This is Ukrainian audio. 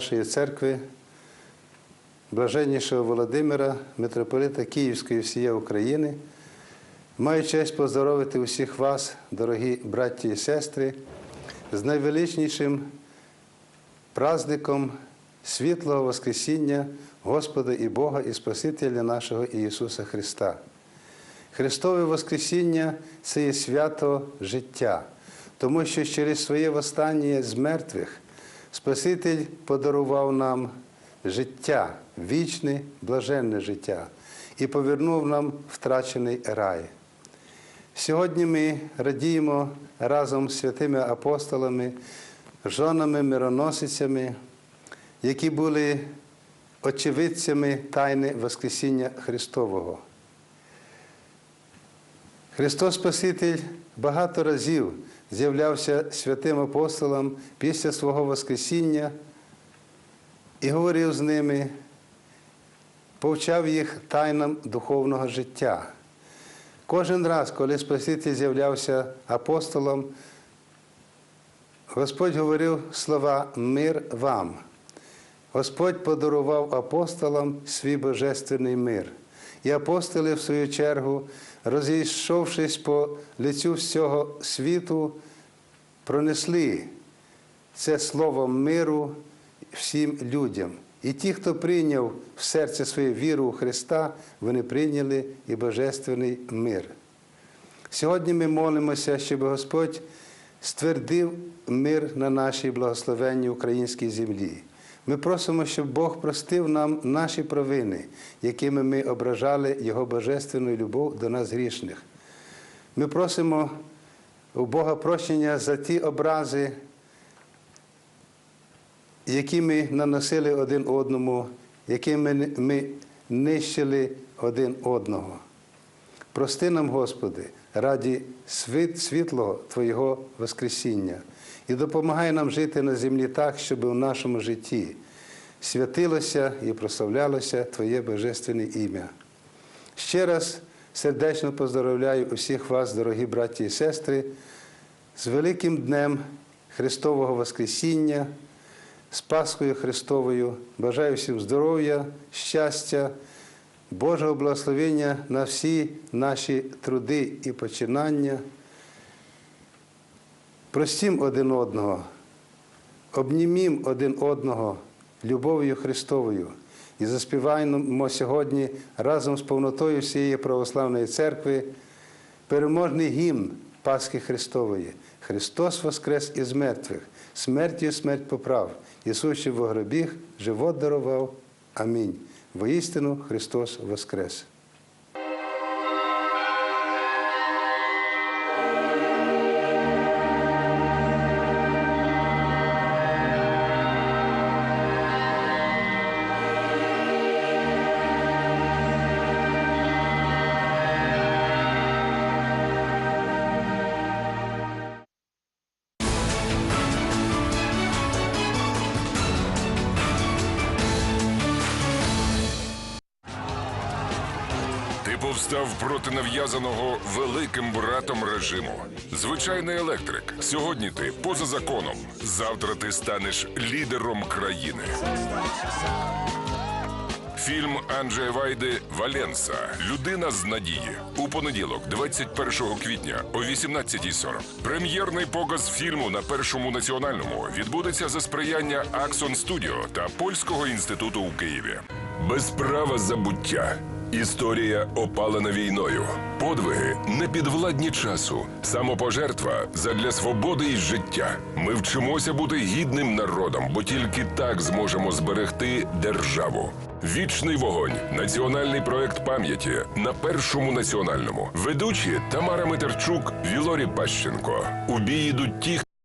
нашої церкви, блаженнішого Володимира, митрополита Київської всієї України, маю честь поздоровити усіх вас, дорогі браті і сестри, з найвеличнішим праздником світлого Воскресіння Господа і Бога і Спасителя нашого Ісуса Христа. Христове Воскресіння це є свято життя, тому що через своє востаннє з мертвих Спаситель подарував нам життя, вічне, блаженне життя і повернув нам втрачений рай. Сьогодні ми радіємо разом з святими апостолами, жонами, мироносицями, які були очевидцями тайни Воскресіння Христового. Христос Спаситель багато разів з'являвся святим апостолам після свого Воскресіння і говорив з ними, повчав їх тайнам духовного життя. Кожен раз, коли Спаситель з'являвся апостолом, Господь говорив слова Мир вам. Господь подарував апостолам свій божественний мир. І апостоли, в свою чергу, розійшовшись по лицю всього світу, пронесли це слово миру всім людям. І ті, хто прийняв в серце своє віру у Христа, вони прийняли і божественний мир. Сьогодні ми молимося, щоб Господь ствердив мир на нашій благословенній українській землі. Ми просимо, щоб Бог простив нам наші провини, якими ми ображали Його божественну любов до нас грішних. Ми просимо у Бога прощення за ті образи, які ми наносили один одному, якими ми нищили один одного. Прости нам, Господи, раді світ- світлого Твоєго Воскресіння і допомагай нам жити на землі так, щоб у нашому житті святилося і прославлялося Твоє Божественне ім'я. Ще раз сердечно поздоровляю усіх вас, дорогі браті і сестри, з великим днем Христового Воскресіння, з Пасхою Христовою. Бажаю всім здоров'я, щастя, Божого благословення на всі наші труди і починання. Простім один одного, обнімім один одного любов'ю Христовою і заспіваємо сьогодні разом з повнотою всієї православної церкви переможний гімн Пасхи Христової. Христос воскрес із мертвих, смертю смерть поправ, Ісус в гробіг, живот дарував. Амінь. Воістину Христос воскрес. Повстав проти нав'язаного великим братом режиму. Звичайний електрик. Сьогодні ти поза законом. Завтра ти станеш лідером країни. Фільм Анджея Вайди Валенса Людина з надії у понеділок, 21 квітня о 18.40. Прем'єрний показ фільму на першому національному відбудеться за сприяння Аксон Студіо та Польського інституту у Києві. Без права забуття. Історія опалена війною. Подвиги непідвладні часу. Самопожертва задля свободи і життя. Ми вчимося бути гідним народом, бо тільки так зможемо зберегти державу. Вічний вогонь національний проект пам'яті на першому національному. Ведучі Тамара Митерчук, Вілорі Пащенко. У бій ідуть ті,